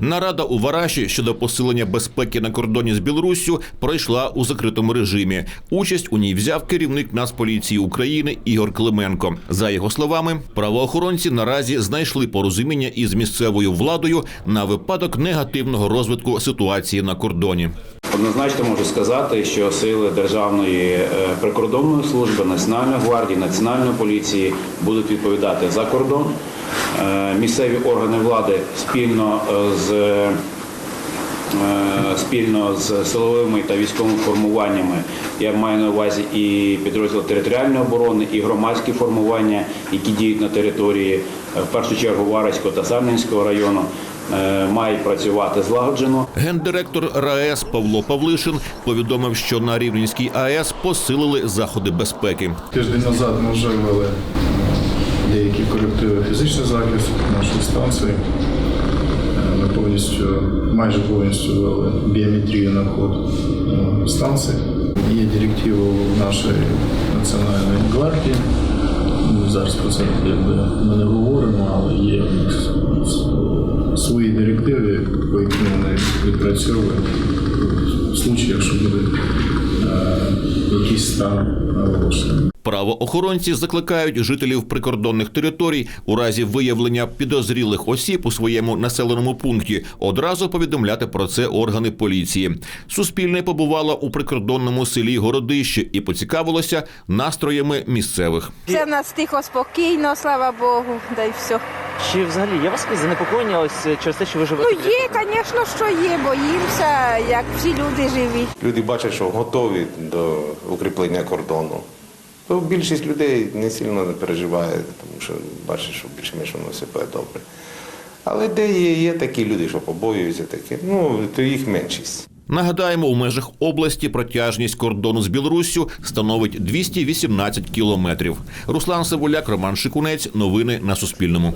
Нарада у Вараші щодо посилення безпеки на кордоні з Білоруссю пройшла у закритому режимі. Участь у ній взяв керівник Нацполіції України Ігор Клименко. За його словами, правоохоронці наразі знайшли порозуміння із місцевою владою на випадок негативного розвитку ситуації на кордоні. Однозначно можу сказати, що сили Державної е, прикордонної служби, Національної гвардії, Національної поліції будуть відповідати за кордон. Е, Місцеві органи влади спільно е, з спільно з силовими та військовими формуваннями, я маю на увазі і підрозділ територіальної оборони, і громадські формування, які діють на території, в першу чергу Вараського та Сарненського району, е, мають працювати злагоджено. Гендиректор РаЕС Павло Павлишин повідомив, що на Рівненській АЕС посилили заходи безпеки. Тиждень назад ми вже ввели деякі колективи фізичний захист нашої станції. Е, Ми повністю, майже повністю ввели біометрію на вход е, станції. Є директива нашої національної гвардії. Зараз про це якби ми не говоримо, але є свої директиви, по яким вони відпрацьовують. В случаях, якщо буде якийсь стан оголошений. Правоохоронці закликають жителів прикордонних територій у разі виявлення підозрілих осіб у своєму населеному пункті одразу повідомляти про це органи поліції. Суспільне побувало у прикордонному селі Городище і поцікавилося настроями місцевих. Все в нас тихо, спокійно, слава Богу, да й все. Чи взагалі є у вас якісь занепокоєння ось е, через те, що ви Ну живете? біля є, звісно, що є, боїмося, як всі люди живі. Люди бачать, що готові до укріплення кордону. То більшість людей не сильно не переживає, тому що бачать, що більш-менш воно все буде добре. Але де є, є такі люди, що побоюються такі, ну то їх меншість. Нагадаємо, у межах області протяжність кордону з Білоруссю становить 218 кілометрів. Руслан Савуляк, Роман Шикунець. Новини на Суспільному.